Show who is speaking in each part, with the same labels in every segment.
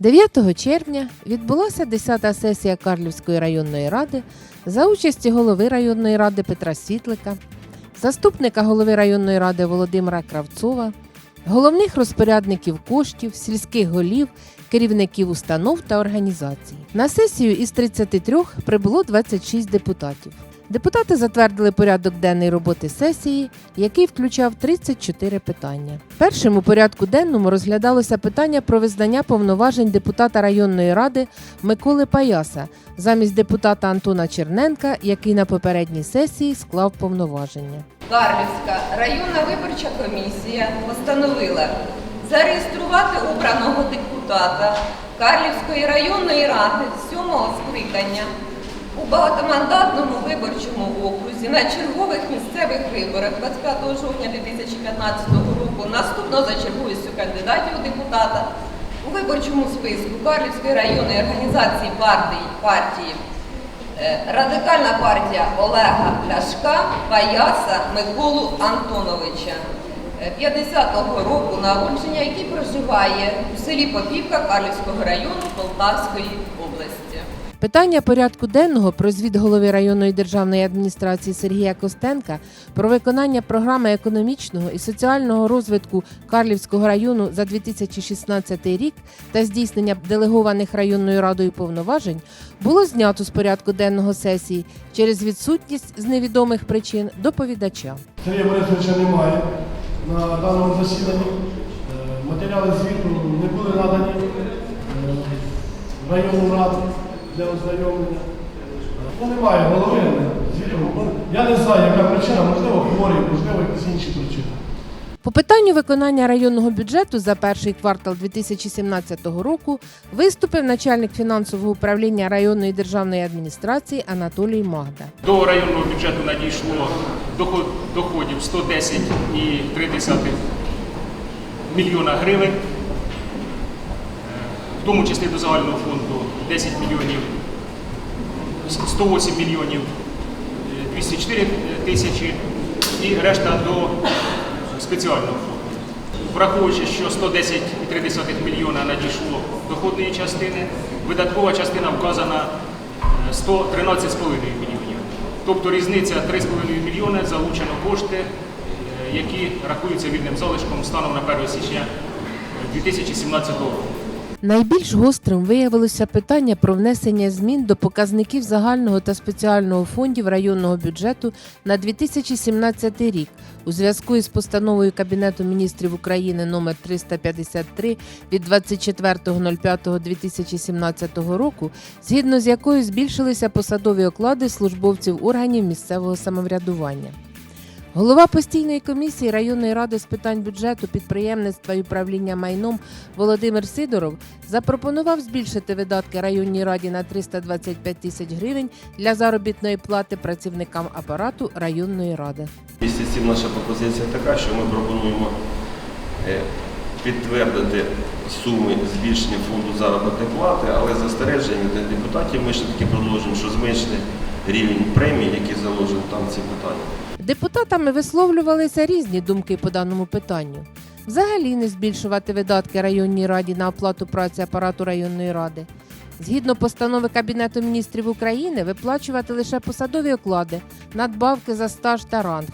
Speaker 1: 9 червня відбулася 10-та сесія Карлівської районної ради за участі голови районної ради Петра Світлика, заступника голови районної ради Володимира Кравцова, головних розпорядників коштів, сільських голів, керівників установ та організацій. На сесію із 33 прибуло 26 депутатів. Депутати затвердили порядок денний роботи сесії, який включав 34 питання. Першим у порядку денному розглядалося питання про визнання повноважень депутата районної ради Миколи Паяса замість депутата Антона Черненка, який на попередній сесії склав повноваження.
Speaker 2: Карлівська районна виборча комісія постановила зареєструвати обраного депутата Карлівської районної ради сьомого скликання у багатомандатному виборчому окрузі на чергових місцевих виборах 25 жовтня 2015 року наступно за черговістю кандидатів у депутата у виборчому списку Карлівської районної організації партії, партії Е, Радикальна партія Олега Ляшка Паяса Миколу Антоновича е, 50-го року народження, який проживає у селі Попівка Карлівського району Полтавської області.
Speaker 1: Питання порядку денного про звіт голови районної державної адміністрації Сергія Костенка про виконання програми економічного і соціального розвитку Карлівського району за 2016 рік та здійснення делегованих районною радою повноважень було знято з порядку денного сесії через відсутність з невідомих причин доповідача.
Speaker 3: Сергія Борисовича немає на даному засіданні. Е, Матеріали звіту не були надані е, районну раду для ознайомлення. Ну, немає голови. Я не знаю, яка причина, можливо, хворий, можливо, якісь інші причини.
Speaker 1: По питанню виконання районного бюджету за перший квартал 2017 року виступив начальник фінансового управління районної державної адміністрації Анатолій Магда.
Speaker 4: До районного бюджету надійшло доход- доходів 110,3 мільйона гривень, в тому числі до загального фонду 10 мільйонів 108 мільйонів е, 204 тисячі і решта до спеціального фонду. Враховуючи, що 110,3 мільйона надійшло доходної частини, видаткова частина вказана е, 113,5 мільйонів. Тобто різниця 3,5 мільйони залучено кошти, е, які рахуються вільним залишком станом на 1 січня 2017 року.
Speaker 1: Найбільш гострим виявилося питання про внесення змін до показників загального та спеціального фондів районного бюджету на 2017 рік у зв'язку із постановою Кабінету міністрів України номер 353 від 24.05.2017 року, згідно з якою збільшилися посадові оклади службовців органів місцевого самоврядування. Голова постійної комісії районної ради з питань бюджету, підприємництва і управління майном Володимир Сидоров запропонував збільшити видатки районній раді на 325 тисяч гривень для заробітної плати працівникам апарату районної ради.
Speaker 5: Після цим наша пропозиція така, що ми пропонуємо е, підтвердити суми збільшення фонду заробітної плати, але застереження для депутатів ми ще таки продовжуємо, що зменшити рівень премій, які заложені там ці питання.
Speaker 1: Депутатами висловлювалися різні думки по даному питанню. Взагалі не збільшувати видатки районній раді на оплату праці апарату районної ради. Згідно постанови Кабінету міністрів України, виплачувати лише посадові оклади, надбавки за стаж та ранг.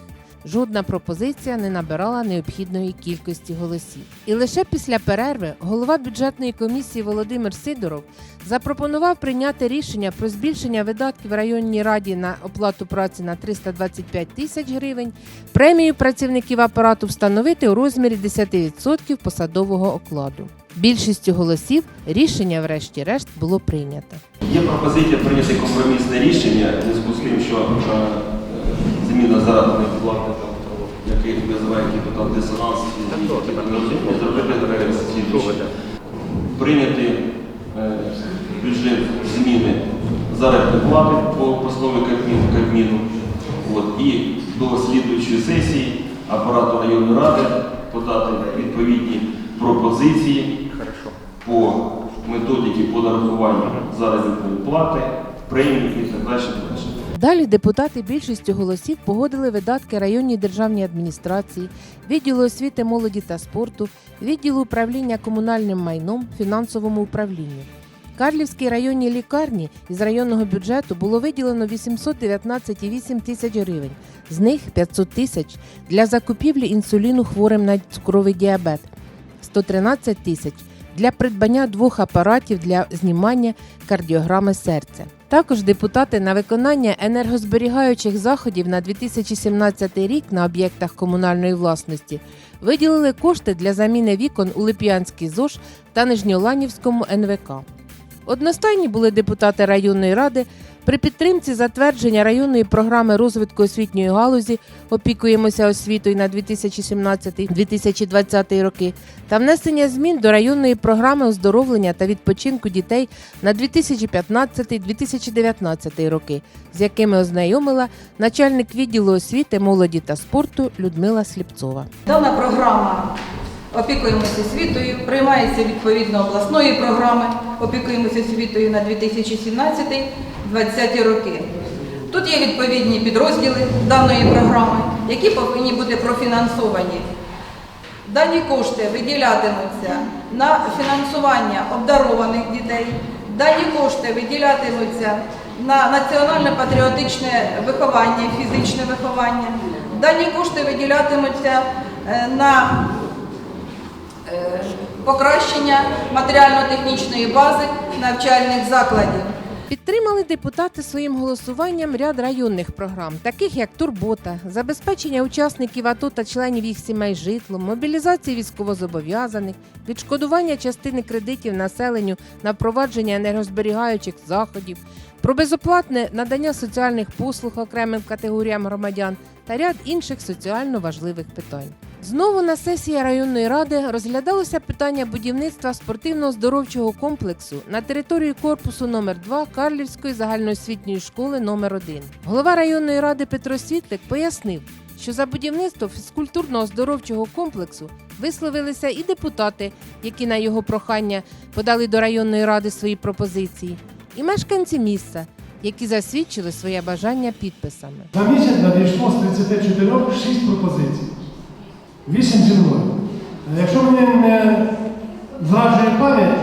Speaker 1: Жодна пропозиція не набирала необхідної кількості голосів. І лише після перерви голова бюджетної комісії Володимир Сидоров запропонував прийняти рішення про збільшення видатків районній раді на оплату праці на 325 тисяч гривень, премію працівників апарату встановити у розмірі 10% посадового окладу. Більшістю голосів рішення, врешті-решт, було прийнято.
Speaker 5: Є пропозиція прийняти компромісне рішення зв'язку з тим, що е, зміна плати, тобто, який визиває депутат дисонанс, і зробити реакцію. Прийняти е, бюджет зміни заробітної плати по постанові Кабміну, Кабміну. От, і до слідуючої сесії апарату районної ради подати відповідні пропозиції по методиці по нарахуванню заробітної плати, премії і так далі. Далі
Speaker 1: депутати більшістю голосів погодили видатки районній державній адміністрації, відділу освіти, молоді та спорту, відділу управління комунальним майном, фінансовому управлінню. Карлівській районній лікарні із районного бюджету було виділено 819,8 тисяч гривень, з них 500 тисяч для закупівлі інсуліну хворим на цукровий діабет, 113 тисяч для придбання двох апаратів для знімання кардіограми серця. Також депутати на виконання енергозберігаючих заходів на 2017 рік на об'єктах комунальної власності виділили кошти для заміни вікон у Лип'янській ЗОЖ та Нижньоланівському НВК. Одностайні були депутати районної ради при підтримці затвердження районної програми розвитку освітньої галузі опікуємося освітою на 2017-2020 роки та внесення змін до районної програми оздоровлення та відпочинку дітей на 2015-2019 роки, з якими ознайомила начальник відділу освіти, молоді та спорту Людмила Сліпцова.
Speaker 6: Дана програма опікуємося освітою, приймається відповідно обласної програми опікуємося освітою на 2017-2020 роки. Тут є відповідні підрозділи даної програми, які повинні бути профінансовані. Дані кошти виділятимуться на фінансування обдарованих дітей, дані кошти виділятимуться на національно-патріотичне виховання, фізичне виховання, дані кошти виділятимуться е, на покращення матеріально-технічної бази навчальних закладів.
Speaker 1: Підтримали депутати своїм голосуванням ряд районних програм, таких як турбота, забезпечення учасників АТО та членів їх сімей житлом, мобілізація військовозобов'язаних, відшкодування частини кредитів населенню на впровадження енергозберігаючих заходів, про безоплатне надання соціальних послуг окремим категоріям громадян та ряд інших соціально важливих питань. Знову на сесії районної ради розглядалося питання будівництва спортивно-оздоровчого комплексу на території корпусу номер 2 Карлівської загальноосвітньої школи номер 1 Голова районної ради Петро Світлик пояснив, що за будівництво фізкультурно-оздоровчого комплексу висловилися і депутати, які на його прохання подали до районної ради свої пропозиції, і мешканці міста, які засвідчили своє бажання підписами.
Speaker 3: За місяць надійшло з 34 6 пропозицій. 8 зі мною. Якщо мені не зраджує пам'ять,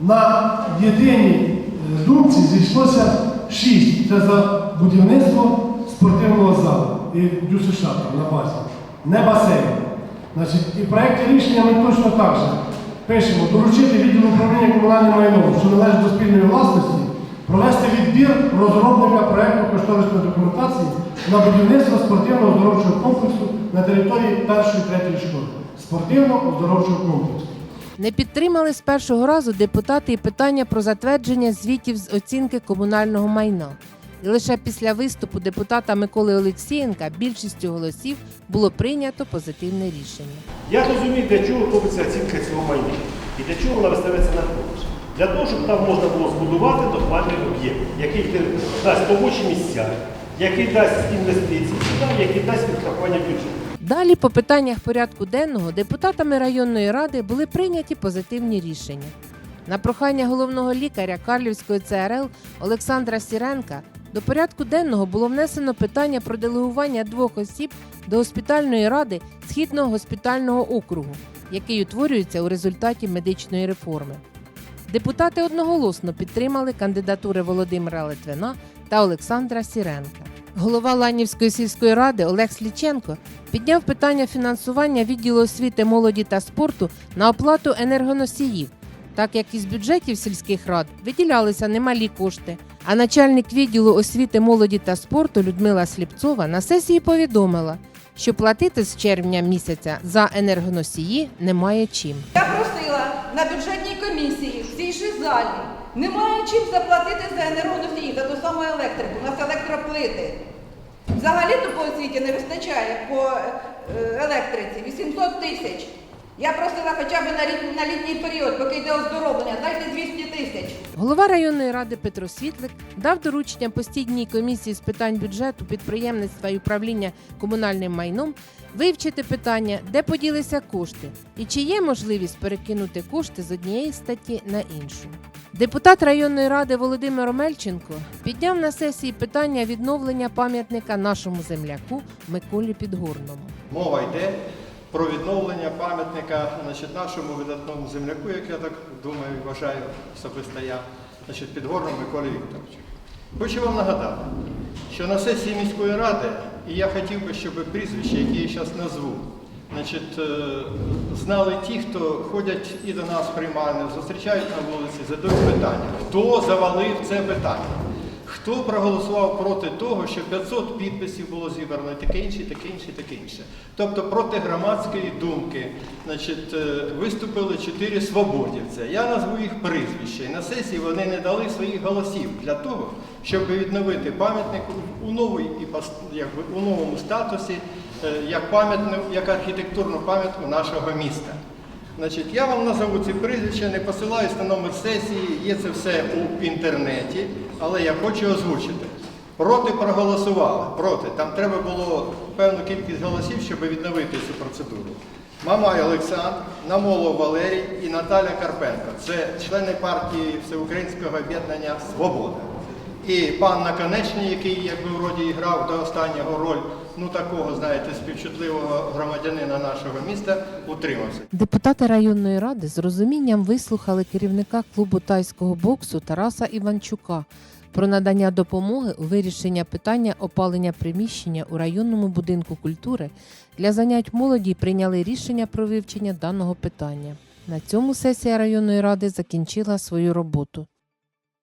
Speaker 3: на єдиній е, думці зійшлося 6. Це за будівництво спортивного залу і ДЮСШ там на базі. Не басейн. Значить, і в проєкті рішення ми точно так же пишемо доручити відділу управління комунальним майном, що належить до спільної власності, провести відбір розробника проєкту кошторисної документації на будівництво спортивно-оздоровчого комплексу на території першої третьої школи. Спортивно-оздоровчого комплексу.
Speaker 1: Не підтримали з першого разу депутати і питання про затвердження звітів з оцінки комунального майна. І лише після виступу депутата Миколи Олексієнка більшістю голосів було прийнято позитивне рішення.
Speaker 7: Я розумію, для чого робиться оцінка цього майна і для чого вона виставляється на продаж. Для того, щоб там можна було збудувати нормальний об'єкт, який дасть робочі місця, який дасть інвестиції сюди, який дасть відкапання бюджету.
Speaker 1: Далі по питаннях порядку денного депутатами районної ради були прийняті позитивні рішення. На прохання головного лікаря Карлівської ЦРЛ Олександра Сіренка до порядку денного було внесено питання про делегування двох осіб до госпітальної ради Східного госпітального округу, який утворюється у результаті медичної реформи. Депутати одноголосно підтримали кандидатури Володимира Литвина та Олександра Сіренка. Голова Ланівської сільської ради Олег Сліченко підняв питання фінансування відділу освіти, молоді та спорту на оплату енергоносіїв, так як із бюджетів сільських рад виділялися немалі кошти. А начальник відділу освіти, молоді та спорту Людмила Сліпцова на сесії повідомила, що платити з червня місяця за енергоносії немає чим.
Speaker 6: Я просила на бюджетній комісії же залі. Немає чим заплатити за енергоносії, за ту саму електрику. У нас електроплити. Взагалі-то по освіті не вистачає по е, електриці 800 тисяч. Я просила хоча б на, літ- на літній період, поки йде оздоровлення, дайте 200 тисяч.
Speaker 1: Голова районної ради Петро Світлик дав доручення постійній комісії з питань бюджету, підприємництва і управління комунальним майном вивчити питання, де поділися кошти, і чи є можливість перекинути кошти з однієї статті на іншу. Депутат районної ради Володимир Омельченко підняв на сесії питання відновлення пам'ятника нашому земляку Миколі Підгорному.
Speaker 8: Мова йде про відновлення пам'ятника значить, нашому видатному земляку, як я так думаю, вважаю особисто я, значить, Підгорному Миколі Вікторовичу. Хочу вам нагадати, що на сесії міської ради, і я хотів би, щоб прізвища, які я зараз назву, значить, е, знали ті, хто ходять і до нас приймально, зустрічають на вулиці, задають питання, хто завалив це питання. Хто проголосував проти того, що 500 підписів було зібрано, таке інше, таке інше, таке інше. Тобто проти громадської думки значить, е, виступили чотири свободівця. Я назву їх прізвища. І на сесії вони не дали своїх голосів для того, щоб відновити пам'ятник у, новій, якби, у новому статусі, е, як, пам'ятник, як архітектурну пам'ятку нашого міста. Значить, я вам назову ці прізвища, не посилаюсь на номер сесії, є це все у інтернеті, але я хочу озвучити. Проти проголосували. Проти. Там треба було певну кількість голосів, щоб відновити цю процедуру. Мамай Олександр, Намолов Валерій і Наталя Карпенко. Це члени партії Всеукраїнського об'єднання Свобода. І пан Наконечний, який, як ви вроді, грав до останнього роль, ну такого, знаєте, співчутливого громадянина нашого міста, утримався.
Speaker 1: Депутати районної ради з розумінням вислухали керівника клубу тайського боксу Тараса Іванчука про надання допомоги у вирішенні питання опалення приміщення у районному будинку культури для занять молоді прийняли рішення про вивчення даного питання. На цьому сесія районної ради закінчила свою роботу.